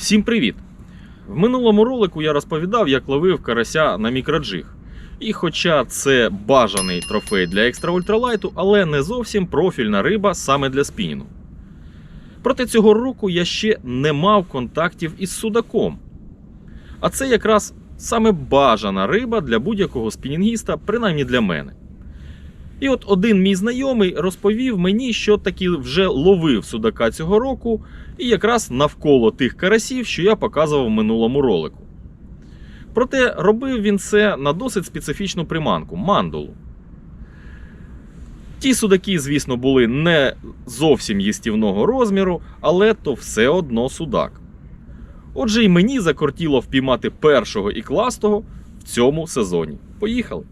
Всім привіт! В минулому ролику я розповідав, як ловив карася на мікроджиг. І хоча це бажаний трофей для екстра ультралайту, але не зовсім профільна риба саме для спінінгу. Проте цього року я ще не мав контактів із судаком. А це якраз саме бажана риба для будь-якого спінінгіста, принаймні для мене. І от один мій знайомий розповів мені, що таки вже ловив судака цього року, і якраз навколо тих карасів, що я показував в минулому ролику. Проте робив він це на досить специфічну приманку мандулу. Ті судаки, звісно, були не зовсім їстівного розміру, але то все одно судак. Отже, і мені закортіло впіймати першого і кластого в цьому сезоні. Поїхали!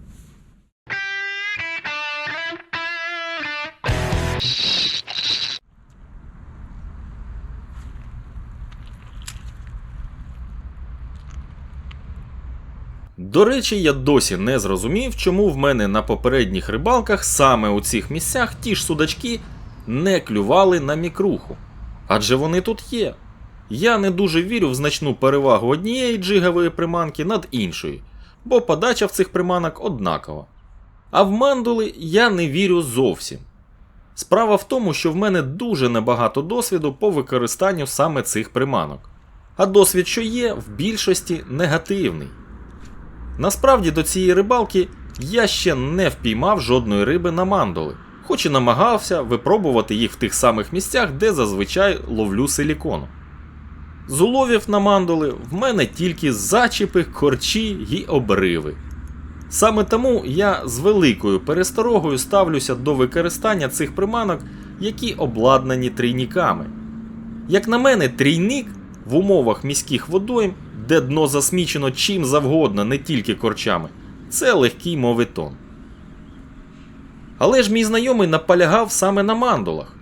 До речі, я досі не зрозумів, чому в мене на попередніх рибалках саме у цих місцях ті ж судачки не клювали на мікруху. Адже вони тут є. Я не дуже вірю в значну перевагу однієї джигової приманки над іншою, бо подача в цих приманок однакова. А в мандули я не вірю зовсім. Справа в тому, що в мене дуже небагато досвіду по використанню саме цих приманок. А досвід, що є, в більшості негативний. Насправді до цієї рибалки я ще не впіймав жодної риби на мандули, хоч і намагався випробувати їх в тих самих місцях, де зазвичай ловлю силікону. З уловів на мандули в мене тільки зачіпи, корчі й обриви. Саме тому я з великою пересторогою ставлюся до використання цих приманок, які обладнані трійниками. Як на мене, трійник в умовах міських водойм, де дно засмічено чим завгодно, не тільки корчами, це легкий моветон. Але ж мій знайомий наполягав саме на мандулах.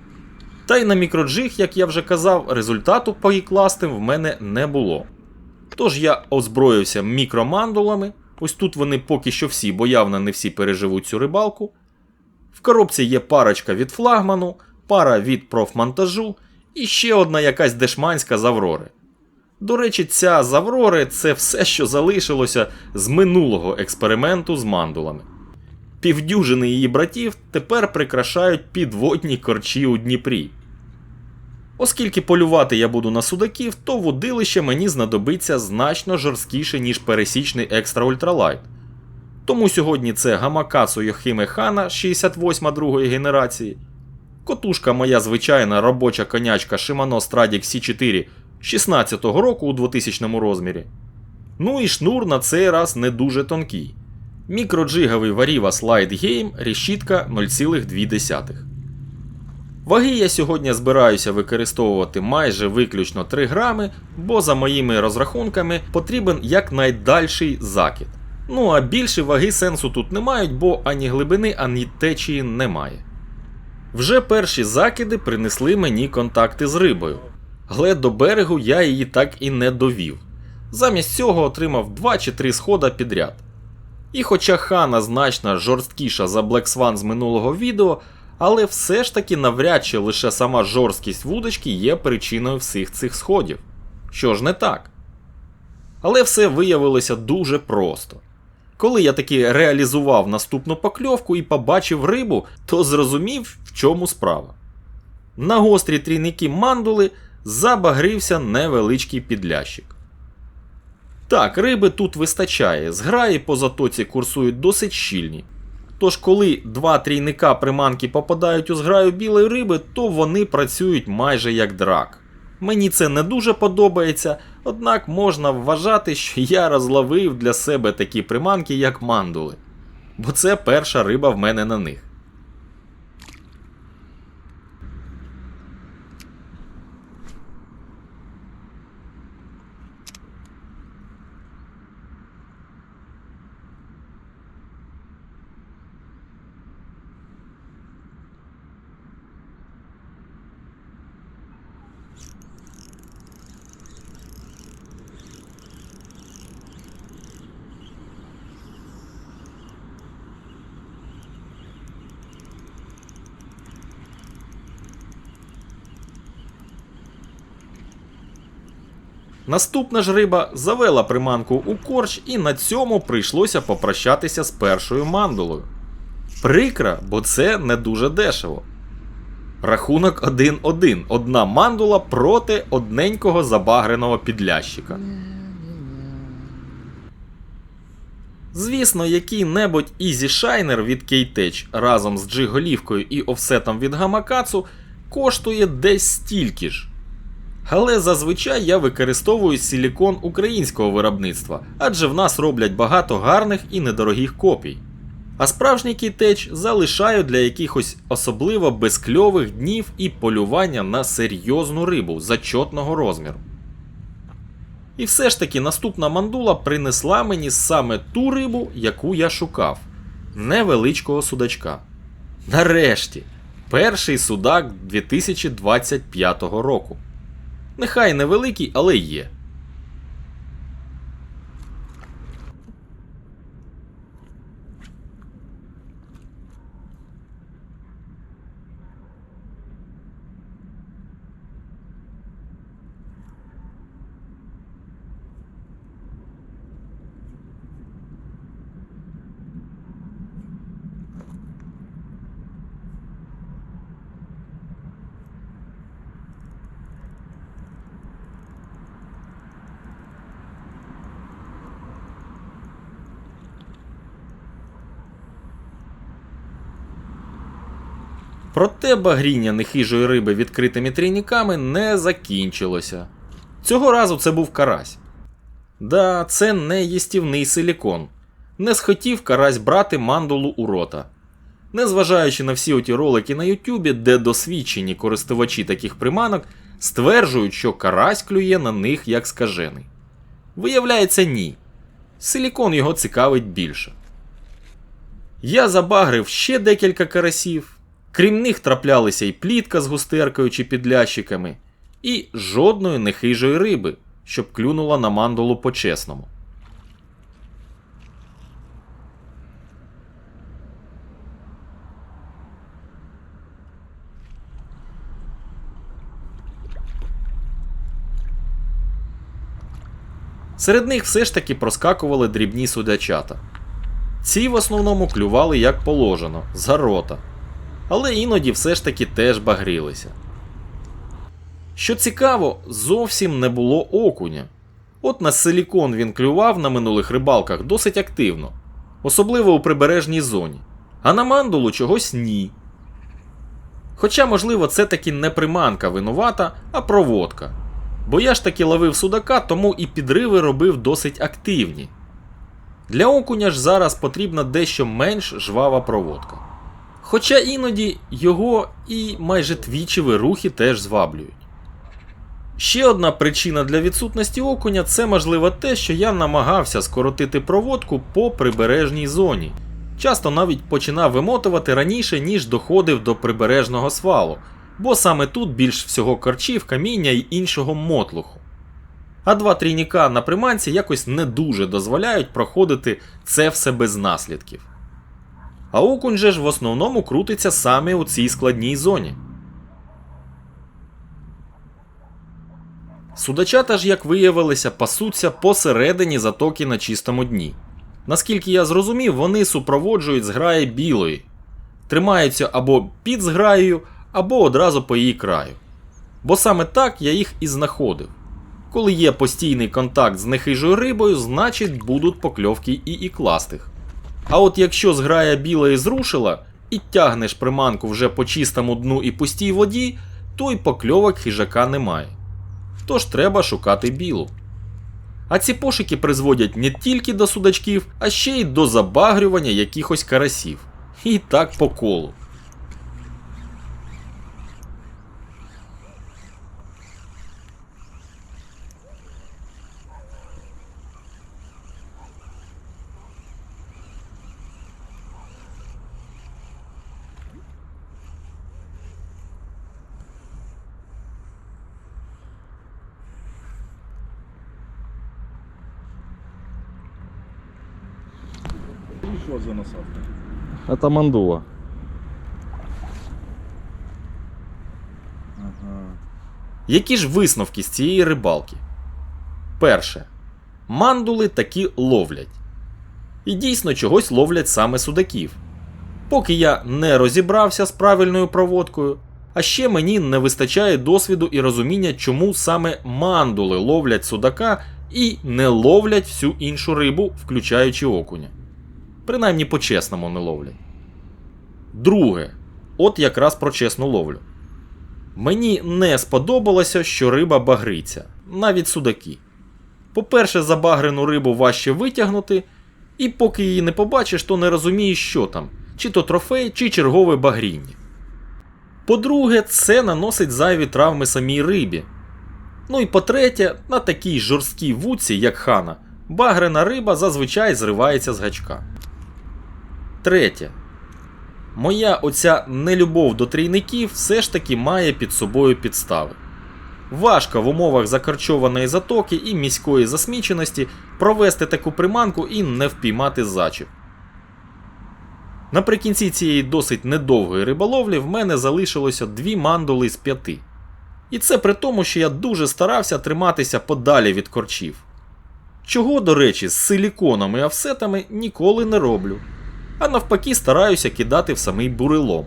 Та й на мікроджиг, як я вже казав, результату по кластим в мене не було. Тож я озброївся мікромандулами, ось тут вони поки що всі, бо явно не всі переживуть цю рибалку. В коробці є парочка від флагману, пара від профмонтажу і ще одна якась дешманська з Аврори. До речі, ця з Аврори це все, що залишилося з минулого експерименту з мандулами. Півдюжини її братів тепер прикрашають підводні корчі у Дніпрі. Оскільки полювати я буду на судаків, то водилище мені знадобиться значно жорсткіше, ніж пересічний екстра ультралайт. Тому сьогодні це Гамакасу Йохіме Хана 68 другої генерації, котушка моя звичайна робоча конячка Shimano Stradic C4 16-го року у 2000 розмірі. Ну і шнур на цей раз не дуже тонкий. Мікроджиговий Variva Slide Game решітка 0,2. Ваги я сьогодні збираюся використовувати майже виключно 3 грами, бо за моїми розрахунками потрібен якнайдальший закид. Ну а більше ваги сенсу тут не мають, бо ані глибини, ані течії немає. Вже перші закиди принесли мені контакти з рибою, але до берегу я її так і не довів. Замість цього отримав 2 чи 3 схода підряд. І хоча хана значно жорсткіша за Black Swan з минулого відео, але все ж таки навряд чи лише сама жорсткість вудочки є причиною всіх цих сходів. Що ж не так? Але все виявилося дуже просто. Коли я таки реалізував наступну покльовку і побачив рибу, то зрозумів, в чому справа. На гострі трійники мандули забагрився невеличкий підлящик. Так, риби тут вистачає, зграї по затоці курсують досить щільні. Тож, коли два трійника приманки попадають у зграю білої риби, то вони працюють майже як драк. Мені це не дуже подобається, однак можна вважати, що я розловив для себе такі приманки, як мандули. Бо це перша риба в мене на них. Наступна ж риба завела приманку у корч, і на цьому прийшлося попрощатися з першою мандулою. Прикра, бо це не дуже дешево. Рахунок 1-1. Одна мандула проти одненького забагреного підлящика. Звісно, який-небудь Easy Shiner від K-Tech разом з джиголівкою і офсетом від Гамакацу коштує десь стільки ж. Але зазвичай я використовую силікон українського виробництва, адже в нас роблять багато гарних і недорогих копій. А справжній кітеч залишаю для якихось особливо безкльових днів і полювання на серйозну рибу зачотного розміру. І все ж таки наступна мандула принесла мені саме ту рибу, яку я шукав невеличкого судачка. Нарешті, перший судак 2025 року. Нехай невеликий, але є. Проте багріння нехижої риби відкритими трійниками не закінчилося. Цього разу це був карась. Да, це не їстівний силікон. Не схотів карась брати мандулу у рота. Незважаючи на всі оті ролики на Ютубі, де досвідчені користувачі таких приманок стверджують, що карась клює на них як скажений. Виявляється, ні. Силікон його цікавить більше. Я забагрив ще декілька карасів. Крім них траплялися і плітка з густеркою чи підлящиками, і жодної нехижої риби, щоб клюнула на мандулу по-чесному. Серед них все ж таки проскакували дрібні судячата. Ці в основному клювали як положено, за рота але іноді все ж таки теж багрілися. Що цікаво, зовсім не було окуня. От на силікон він клював на минулих рибалках досить активно, особливо у прибережній зоні, а на мандулу чогось ні. Хоча, можливо, це таки не приманка винувата, а проводка. Бо я ж таки ловив судака, тому і підриви робив досить активні. Для окуня ж зараз потрібна дещо менш жвава проводка. Хоча іноді його і майже твічеві рухи теж зваблюють. Ще одна причина для відсутності окуня це можливо те, що я намагався скоротити проводку по прибережній зоні. Часто навіть починав вимотувати раніше, ніж доходив до прибережного свалу, бо саме тут більш всього корчів, каміння і іншого мотлуху. А два трійника на приманці якось не дуже дозволяють проходити це все без наслідків. А окунь же ж в основному крутиться саме у цій складній зоні. Судачата ж, як виявилося, пасуться посередині затоки на чистому дні. Наскільки я зрозумів, вони супроводжують зграї білої, тримаються або під зграєю, або одразу по її краю. Бо саме так я їх і знаходив. Коли є постійний контакт з нехижою рибою, значить будуть покльовки і ікластих. А от якщо зграя біла і зрушила і тягнеш приманку вже по чистому дну і пустій воді, то й покльовок хижака немає. Тож треба шукати білу. А ці пошуки призводять не тільки до судачків, а ще й до забагрювання якихось карасів. І так по колу. Що за насадка? Это мандула. Ага. Які ж висновки з цієї рибалки? Перше. Мандули таки ловлять. І дійсно чогось ловлять саме судаків. Поки я не розібрався з правильною проводкою, а ще мені не вистачає досвіду і розуміння, чому саме мандули ловлять судака і не ловлять всю іншу рибу, включаючи окуня. Принаймні по-чесному не ловлять. Друге, от якраз про чесну ловлю. Мені не сподобалося, що риба багриться, навіть судаки. По-перше, забагрену рибу важче витягнути, і поки її не побачиш, то не розумієш, що там, чи то трофей, чи чергове багріння. По-друге, це наносить зайві травми самій рибі. Ну і по-третє, на такій жорсткій вудці, як хана, багрена риба зазвичай зривається з гачка. Третє. Моя оця нелюбов до трійників все ж таки має під собою підстави. Важко в умовах закарчованої затоки і міської засміченості провести таку приманку і не впіймати зачіп. Наприкінці цієї досить недовгої риболовлі в мене залишилося дві мандули з п'яти. І це при тому, що я дуже старався триматися подалі від корчів. Чого, до речі, з силіконом і офсетами ніколи не роблю. А навпаки, стараюся кидати в самий бурелом,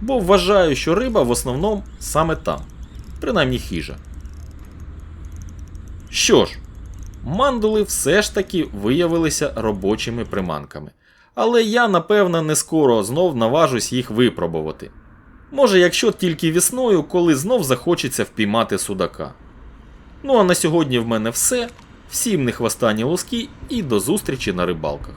бо вважаю, що риба в основному саме там, принаймні хижа. Що ж, мандули все ж таки виявилися робочими приманками. Але я, напевно, не скоро знов наважусь їх випробувати. Може, якщо тільки весною, коли знов захочеться впіймати судака. Ну а на сьогодні в мене все. Всім не хвостані луски і до зустрічі на рибалках.